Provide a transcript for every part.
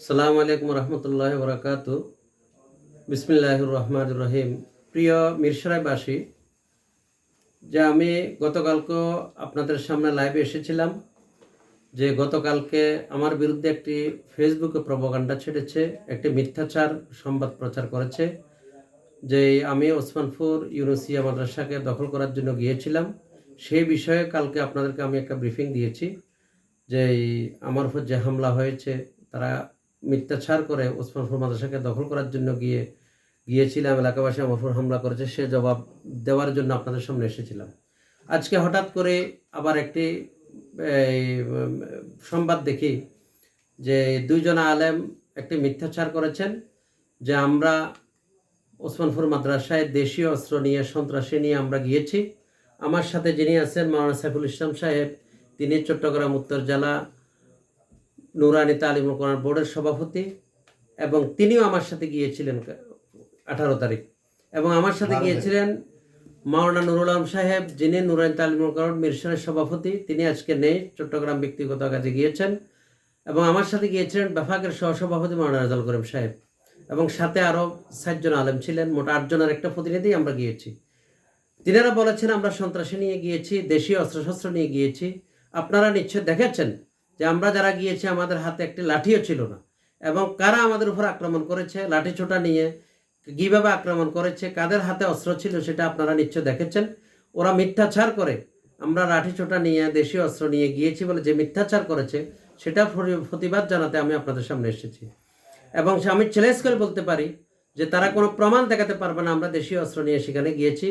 সালাম আলাইকুম রহমতুল্লাহ বরাকাত বিসমিল্লাহ রহমান রহিম। প্রিয় মিরসরাইবাসী, যে আমি গতকালকে আপনাদের সামনে লাইভে এসেছিলাম, যে গতকালকে আমার বিরুদ্ধে একটি ফেসবুকে প্রবগান্ডা ছেড়েছে, একটি মিথ্যাচার সংবাদ প্রচার করেছে যে আমি ওসমানপুর ইউনুসিয়া মাদ্রাসাকে দখল করার জন্য গিয়েছিলাম। সেই বিষয়ে কালকে আপনাদেরকে আমি একটা ব্রিফিং দিয়েছি যে আমার উপর যে হামলা হয়েছে, তারা মিথ্যাচার করে ওসমানপুর মাদ্রাসাকে দখল করার জন্য গিয়ে গিয়েছিলাম, এলাকাবাসী আমার হামলা করেছে, সে জবাব দেওয়ার জন্য আপনাদের সামনে এসেছিলাম। আজকে হঠাৎ করে আবার একটি সংবাদ দেখি যে দুইজন আলেম একটি মিথ্যাচার করেছেন, যে আমরা ওসমানপুর মাদ্রাসায় দেশীয় অস্ত্র নিয়ে, সন্ত্রাসী নিয়ে আমরা গিয়েছি। আমার সাথে যিনি আছেন মাওলানা সাইফুল ইসলাম সাহেব, তিনি চট্টগ্রাম উত্তর জেলা নুরানি তালিম কোরআন বোর্ডের সভাপতি এবং তিনিও আমার সাথে গিয়েছিলেন আঠারো তারিখ। এবং আমার সাথে গিয়েছিলেন মাওলানা নুরুল আলম সাহেব যিনি নুরানি তালিম কোরআন মিরসনের সভাপতি তিনি আজকে নেই চট্টগ্রাম ব্যক্তিগত কাজে গিয়েছেন। এবং আমার সাথে গিয়েছিলেন বেফাকের সহসভাপতি মাওলানা রাজাল করিম সাহেব। এবং সাথে আরও সাতজন আলেম ছিলেন মোট আটজনের একটা প্রতিনিধি আমরা গিয়েছি। তিনারা বলেছেন আমরা সন্ত্রাসী নিয়ে গিয়েছি দেশীয় অস্ত্রশস্ত্র নিয়ে গিয়েছি। আপনারা নিশ্চয় দেখেছেন যে আমরা যারা গিয়েছি, আমাদের হাতে একটি লাঠিও ছিল না। এবং কারা আমাদের উপর আক্রমণ করেছে, লাঠি ছোটা নিয়ে কীভাবে আক্রমণ করেছে, কাদের হাতে অস্ত্র ছিল সেটা আপনারা নিশ্চয় দেখেছেন। ওরা মিথ্যাচার করে, আমরা লাঠি ছোটা নিয়ে, দেশীয় অস্ত্র নিয়ে গিয়েছি বলে যে মিথ্যাচার করেছে, সেটা প্রতিবাদ জানাতে আমি আপনাদের সামনে এসেছি। এবং আমি চ্যালেঞ্জ করে বলতে পারি যে তারা কোনো প্রমাণ দেখাতে পারবে না, আমরা দেশীয় অস্ত্র নিয়ে সেখানে গিয়েছি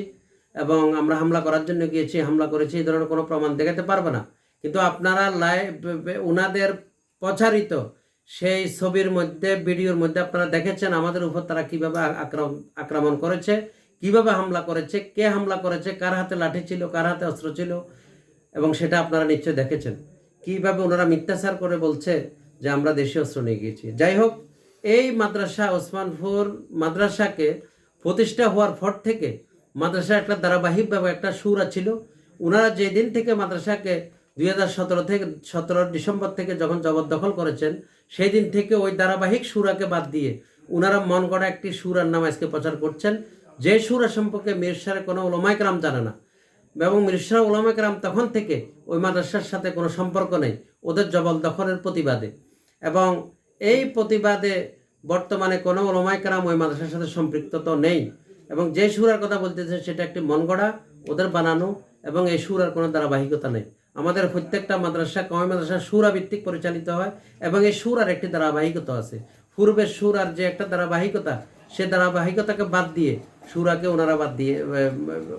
এবং আমরা হামলা করার জন্য গিয়েছি, হামলা করেছি, এই ধরনের কোনো প্রমাণ দেখাতে পারবে না। কিন্তু আপনারা লাইভ ওনাদের প্রচারিত সেই ছবির মধ্যে, ভিডিওর মধ্যে আপনারা দেখেছেন আমাদের উপর তারা কীভাবে আক্রমণ করেছে, কীভাবে হামলা করেছে, কে হামলা করেছে, কার হাতে লাঠি ছিল, কার হাতে অস্ত্র ছিল, এবং সেটা আপনারা নিশ্চয় দেখেছেন। কীভাবে ওনারা মিথ্যাচার করে বলছে যে আমরা দেশীয় অস্ত্র নিয়ে গিয়েছি। যাই হোক, এই মাদ্রাসা ওসমানপুর মাদ্রাসাকে প্রতিষ্ঠা হওয়ার পর থেকে মাদ্রাসা একটা ধারাবাহিকভাবে একটা সুরা ছিল। ওনারা যেদিন থেকে মাদ্রাসাকে দুই হাজার সতেরো থেকে সতেরো ডিসেম্বর থেকে যখন জবরদখল করেছেন, সেই দিন থেকে ওই ধারাবাহিক সুরাকে বাদ দিয়ে ওনারা মন করা একটি সুরার নাম আজকে প্রচার করছেন। যে সুরা সম্পর্কে মিরসারে কোনো ওলমাইকরাম জানে না। এবং মিরসা ওলামাকরাম তখন থেকে ওই মাদ্রাসার সাথে কোনো সম্পর্ক নেই। ওদের জবরদখলের প্রতিবাদে। এবং এই প্রতিবাদে বর্তমানে কোনো ওলামাইকরাম ওই মাদ্রাসার সাথে সম্পৃক্ত তো নেই। এবং যে সুরার কথা বলতেছে সেটা একটি মন গড়া, ওদের বানানো, এবং এই সুরার কোনো ধারাবাহিকতা নেই। আমাদের প্রত্যেকটা মাদ্রাসা কমে মাদ্রাসা সুরা ভিত্তিক পরিচালিত হয় এবং এই সুরার একটি ধারাবাহিকতা আছে। পূর্বের সুর আর যে একটা ধারাবাহিকতা, সে ধারাবাহিকতাকে বাদ দিয়ে সুরাকে ওনারা বাদ দিয়ে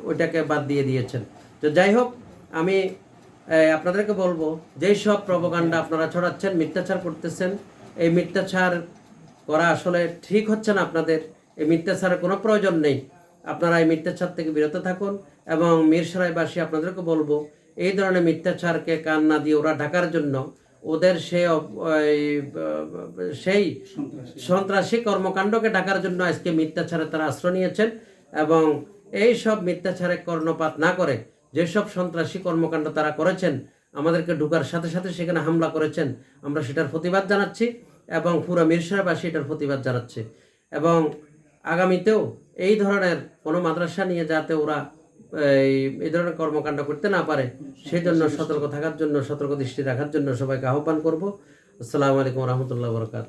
ওইটাকে বাদ দিয়ে দিয়েছেন। তো যাই হোক, আমি আপনাদেরকে বলব, যেই সব প্রবকাণ্ডা আপনারা ছড়াচ্ছেন, মিথ্যাচার করতেছেন, এই মিথ্যাচার করা আসলে ঠিক হচ্ছে না আপনাদের। এই মিথ্যাচারের কোনো প্রয়োজন নেই। আপনারা এই মিথ্যাচার থেকে বিরত থাকুন এবং মিরসরাইবাসী আপনাদেরকে বলব এই ধরনের মিথ্যাচারকে কান না দিয়ে ওরা ঢাকার জন্য ওদের সে সেই সন্ত্রাসী। কর্মকাণ্ডকে ঢাকার জন্য আজকে মিথ্যাচারে তারা আশ্রয় নিয়েছেন এবং এই সব মিথ্যাচারে কর্ণপাত না করে যেসব সন্ত্রাসী কর্মকাণ্ড তারা করেছেন আমাদেরকে ঢুকার সাথে সাথে সেখানে হামলা করেছেন আমরা সেটার প্রতিবাদ জানাচ্ছি এবং পুরো মিরসরাবাসী এটার প্রতিবাদ জানাচ্ছে। এবং আগামীতেও এই ধরনের কোনো মাদ্রাসা নিয়ে যাতে ওরা এই ধরনের কর্মকাণ্ড করতে না পারে সেই জন্য সতর্ক থাকার জন্য, সতর্ক দৃষ্টি রাখার জন্য সবাইকে আহ্বান করব। আসসালামু আলাইকুম রহমতুল্লাহ বরকাত